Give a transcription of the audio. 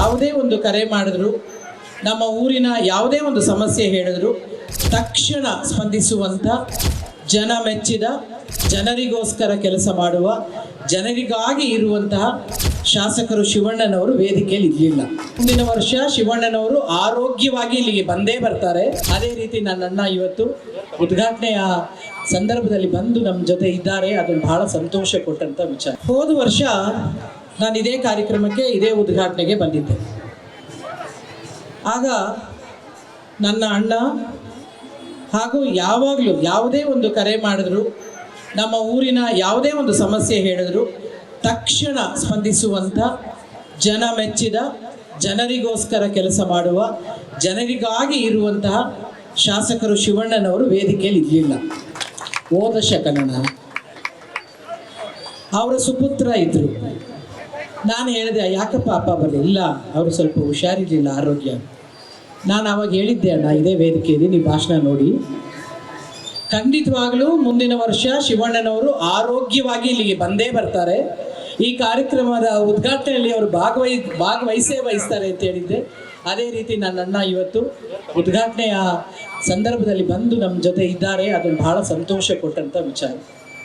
ಯಾವುದೇ ಒಂದು ಕರೆ ಮಾಡಿದ್ರು, ನಮ್ಮ ಊರಿನ ಯಾವುದೇ ಒಂದು ಸಮಸ್ಯೆ ಹೇಳಿದ್ರು, ತಕ್ಷಣ ಸ್ಪಂದಿಸುವಂಥ ಜನ ಮೆಚ್ಚಿದ, ಜನರಿಗೋಸ್ಕರ ಕೆಲಸ ಮಾಡುವ, ಜನರಿಗಾಗಿ ಇರುವಂತಹ ಶಾಸಕರು ಶಿವಣ್ಣನವರು ವೇದಿಕೆಯಲ್ಲಿ ಇರಲಿಲ್ಲ. ಮುಂದಿನ ವರ್ಷ ಶಿವಣ್ಣನವರು ಆರೋಗ್ಯವಾಗಿ ಇಲ್ಲಿಗೆ ಬಂದೇ ಬರ್ತಾರೆ. ಅದೇ ರೀತಿ ನನ್ನ ಅಣ್ಣ ಇವತ್ತು ಉದ್ಘಾಟನೆಯ ಸಂದರ್ಭದಲ್ಲಿ ಬಂದು ನಮ್ಮ ಜೊತೆ ಇದ್ದಾರೆ. ಅದನ್ನು ಬಹಳ ಸಂತೋಷ ಕೊಟ್ಟಂತ ವಿಚಾರ. ಹೋದ ವರ್ಷ ನಾನು ಇದೇ ಕಾರ್ಯಕ್ರಮಕ್ಕೆ, ಇದೇ ಉದ್ಘಾಟನೆಗೆ ಬಂದಿದ್ದೆ. ಆಗ ನನ್ನ ಅಣ್ಣ ಹಾಗೂ ಯಾವಾಗಲೂ ಯಾವುದೇ ಒಂದು ಕರೆ ಮಾಡಿದ್ರು, ನಮ್ಮ ಊರಿನ ಯಾವುದೇ ಒಂದು ಸಮಸ್ಯೆ ಹೇಳಿದ್ರು, ತಕ್ಷಣ ಸ್ಪಂದಿಸುವಂಥ ಜನ ಮೆಚ್ಚಿದ, ಜನರಿಗೋಸ್ಕರ ಕೆಲಸ ಮಾಡುವ, ಜನರಿಗಾಗಿ ಇರುವಂತಹ ಶಾಸಕರು ಶಿವಣ್ಣನವರು ವೇದಿಕೆಯಲ್ಲಿ ಇರಲಿಲ್ಲ. ಓದ ಶಕನನ ಅವರ ಸುಪುತ್ರ ಇದ್ದರು ನಾನು ಹೇಳಿದೆ, ಯಾಕಪ್ಪ ಅಪ್ಪ ಬರಲಿ? ಇಲ್ಲ, ಅವರು ಸ್ವಲ್ಪ ಹುಷಾರಿರಲಿಲ್ಲ, ಆರೋಗ್ಯ. ನಾನು ಅವಾಗ ಹೇಳಿದ್ದೆ, ಅಣ್ಣ, ಇದೇ ವೇದಿಕೆಯಲ್ಲಿ ನೀವು ಭಾಷಣ ನೋಡಿ. ಖಂಡಿತವಾಗಲೂ ಮುಂದಿನ ವರ್ಷ ಶಿವಣ್ಣನವರು ಆರೋಗ್ಯವಾಗಿ ಇಲ್ಲಿಗೆ ಬಂದೇ ಬರ್ತಾರೆ. ಈ ಕಾರ್ಯಕ್ರಮದ ಉದ್ಘಾಟನೆಯಲ್ಲಿ ಅವರು ಭಾಗವಹಿ, ಭಾಗವಹಿಸೇ ವಹಿಸ್ತಾರೆ ಅಂತ ಹೇಳಿದ್ದೆ. ಅದೇ ರೀತಿ ನನ್ನ ಅಣ್ಣ ಇವತ್ತು ಉದ್ಘಾಟನೆಯ ಸಂದರ್ಭದಲ್ಲಿ ಬಂದು ನಮ್ಮ ಜೊತೆ ಇದ್ದಾರೆ. ಅದನ್ನು ಬಹಳ ಸಂತೋಷ ಕೊಟ್ಟಂಥ ವಿಚಾರ.